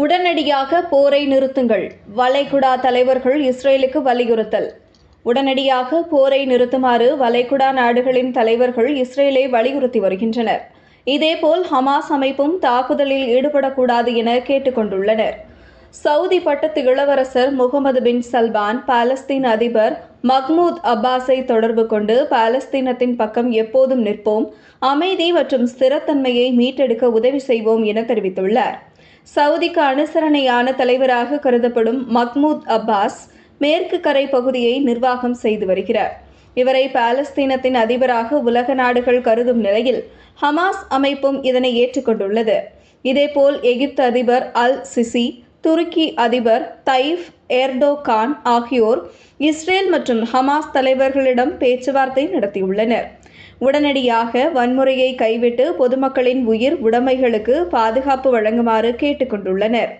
உடனடியாக போரை நிறுத்துங்கள். வளைகுடா தலைவர்கள் இஸ்ரேலுக்கு வலியுறுத்தல். உடனடியாக போரை நிறுத்துமாறு வளைகுடா நாடுகளின் தலைவர்கள் இஸ்ரேலை வலியுறுத்தி வருகின்றனர். இதேபோல் ஹமாஸ் அமைப்பும் தாக்குதலில் ஈடுபடக்கூடாது என கேட்டுக்கொண்டுள்ளனர் சவுதி பட்டத்து இளவரசர் முகமது பின் சல்மான் பாலஸ்தீன் அதிபர் மஹ்மூத் அப்பாஸை தொடர்பு கொண்டு பாலஸ்தீனத்தின் பக்கம் எப்போதும் நிற்போம். அமைதி மற்றும் ஸ்திரத்தன்மையை மீட்டெடுக்க உதவி செய்வோம் என தெரிவித்துள்ளார். சவுதிக்கு அனுசரணையான தலைவராக கருதப்படும் மஹ்மூத் அப்பாஸ் மேற்கு கரை பகுதியை நிர்வாகம் செய்து வருகிறார். இவரை பாலஸ்தீனத்தின் அதிபராக உலக நாடுகள் கருதும் நிலையில் ஹமாஸ் அமைப்பும் இதனை ஏற்றுக்கொண்டுள்ளது. இதேபோல் எகிப்து அதிபர் அல் சிசி துருக்கி அதிபர் தைஃப் எர்டோகான் ஆகியோர் இஸ்ரேல் மற்றும் ஹமாஸ் தலைவர்களிடம் பேச்சுவார்த்தை நடத்தியுள்ளனர். உடனடியாக வன்முறையை கைவிட்டு பொதுமக்களின் உயிர் உடைமைகளுக்கு பாதுகாப்பு வழங்குமாறு கேட்டுக்கொண்டுள்ளனர்.